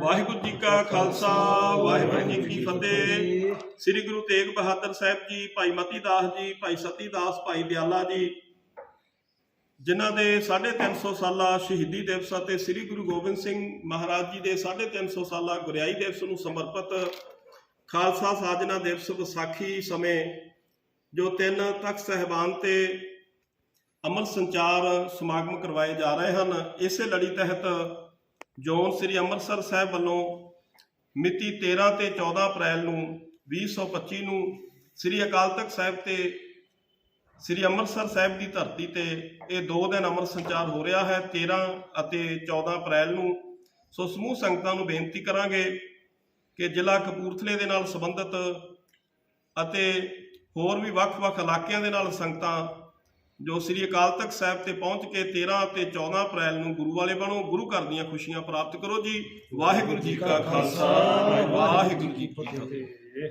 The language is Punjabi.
ਵਾਹਿਗੁਰੂ ਜੀ ਕਾ ਖਾਲਸਾ, ਵਾਹਿਗੁਰੂ ਜੀ ਕੀ ਫਤਿਹ। ਸ੍ਰੀ ਗੁਰੂ ਤੇਗ ਬਹਾਦਰ ਸਾਹਿਬ ਜੀ, ਭਾਈ ਮਤੀ ਦਾਸ ਜੀ, ਭਾਈ ਸਤੀ ਦਾਸ, ਭਾਈ ਦਿਆਲਾ ਜੀ, ਜਿਨ੍ਹਾਂ ਦੇ 350 ਸਾਲਾ ਸ਼ਹੀਦੀ ਦਿਵਸ ਅਤੇ ਸ੍ਰੀ ਗੁਰੂ ਗੋਬਿੰਦ ਸਿੰਘ ਮਹਾਰਾਜ ਜੀ ਦੇ 350 ਸਾਲਾ ਗੁਰਿਆਈ ਦਿਵਸ ਨੂੰ ਸਮਰਪਿਤ ਖਾਲਸਾ ਸਾਜਨਾ ਦਿਵਸ ਵਿਸਾਖੀ ਸਮੇਂ, ਜੋ ਤਿੰਨ ਤਖਤ ਸਹਿਬਾਨ ਤੇ ਅਮਲ ਸੰਚਾਰ ਸਮਾਗਮ ਕਰਵਾਏ ਜਾ ਰਹੇ ਹਨ, ਇਸੇ ਲੜੀ ਤਹਿਤ ਜੋਨ ਸ੍ਰੀ ਅੰਮ੍ਰਿਤਸਰ ਸਾਹਿਬ ਵੱਲੋਂ ਮਿਤੀ 13 ਤੇ 14 ਅਪ੍ਰੈਲ ਨੂੰ 2025 ਨੂੰ ਸ੍ਰੀ ਅਕਾਲ ਤਖਤ ਸਾਹਿਬ ਤੇ ਸ੍ਰੀ ਅੰਮ੍ਰਿਤਸਰ ਸਾਹਿਬ ਦੀ ਧਰਤੀ ਤੇ ਇਹ ਦੋ ਦਿਨ ਅਮਰ ਸੰਚਾਰ ਹੋ ਰਿਹਾ ਹੈ 13 ਅਤੇ 14 ਅਪ੍ਰੈਲ ਨੂੰ। ਸੋ ਸਮੂਹ ਸੰਗਤਾਂ ਨੂੰ ਬੇਨਤੀ ਕਰਾਂਗੇ ਕਿ ਜ਼ਿਲ੍ਹਾ ਕਪੂਰਥਲੇ ਦੇ ਨਾਲ ਸੰਬੰਧਿਤ ਅਤੇ ਹੋਰ ਵੀ ਵੱਖ-ਵੱਖ ਇਲਾਕਿਆਂ ਦੇ ਨਾਲ ਸੰਗਤਾਂ ਜੋ ਸ੍ਰੀ ਅਕਾਲ ਤਖਤ ਸਾਹਿਬ ਤੇ ਪਹੁੰਚ ਕੇ 13 ਤੇ 14 ਅਪ੍ਰੈਲ ਨੂੰ ਗੁਰੂ ਵਾਲੇ ਬਣੋ, ਗੁਰੂ ਘਰ ਦੀਆਂ ਖੁਸ਼ੀਆਂ ਪ੍ਰਾਪਤ ਕਰੋ ਜੀ। ਵਾਹਿਗੁਰੂ ਜੀ ਕਾ ਖਾਲਸਾ, ਵਾਹਿਗੁਰੂ ਜੀ ਕੀ ਫਤਿਹ।